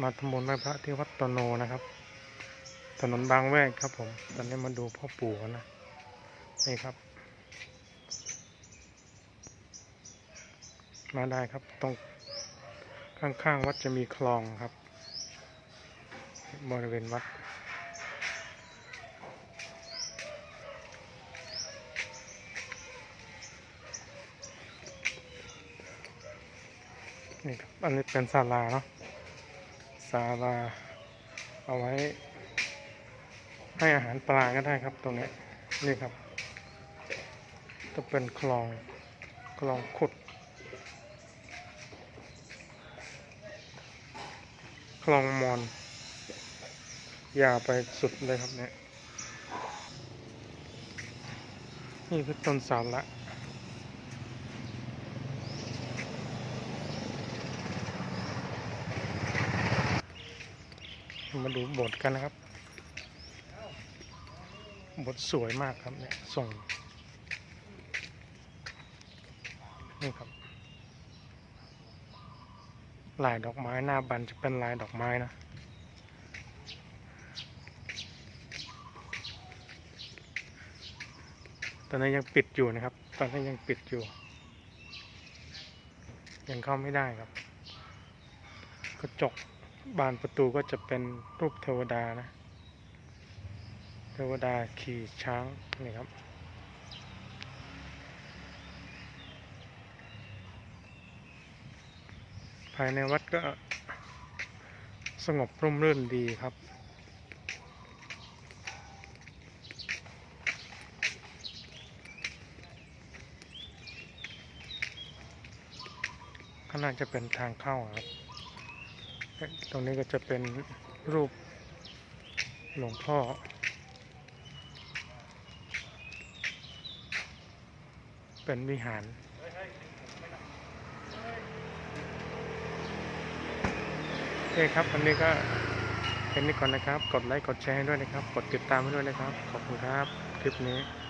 มาทำบุญไหว้พระที่วัดตโนนะครับ ถนนบางแวกครับผม ตอนนี้มาดูพ่อปู่นะ นี่ครับ มาได้ครับ ตรงข้างๆวัดจะมีคลองครับ บริเวณวัดนี่ครับอันนี้เป็นศาลาเนาะ ศาลา เอาไว้ ให้อาหารปลาก็ได้ครับตรงนี้นี่ครับจะเป็นคลองคลองขุด คลองมอนยาวไปสุดเลยครับเนี่ยนี่คือต้นสาละ มาดูบทกันนะครับ บทสวยมากครับเนี่ยส่งนี่ครับ ลายดอกไม้หน้าบันจะเป็นลายดอกไม้นะตอนนี้ยังปิดอยู่นะครับ ตอนนี้ยังปิดอยู่ ยังเข้าไม่ได้ครับ กระจก บานประตูก็จะเป็นรูปเทวดานะ เทวดาขี่ช้างนี่ครับ ภายในวัดก็สงบร่มรื่นดีครับก็น่าจะเป็นทางเข้าครับ ตรงนี้ก็จะเป็นรูปหลวงพ่อ เป็นวิหารโอเคครับวันนี้ก็เป็นนี้ก่อนนะครับ กดไลค์ กดแชร์ให้ด้วยนะครับ กดติดตามให้ด้วยนะครับ ขอบคุณครับ คลิปนี้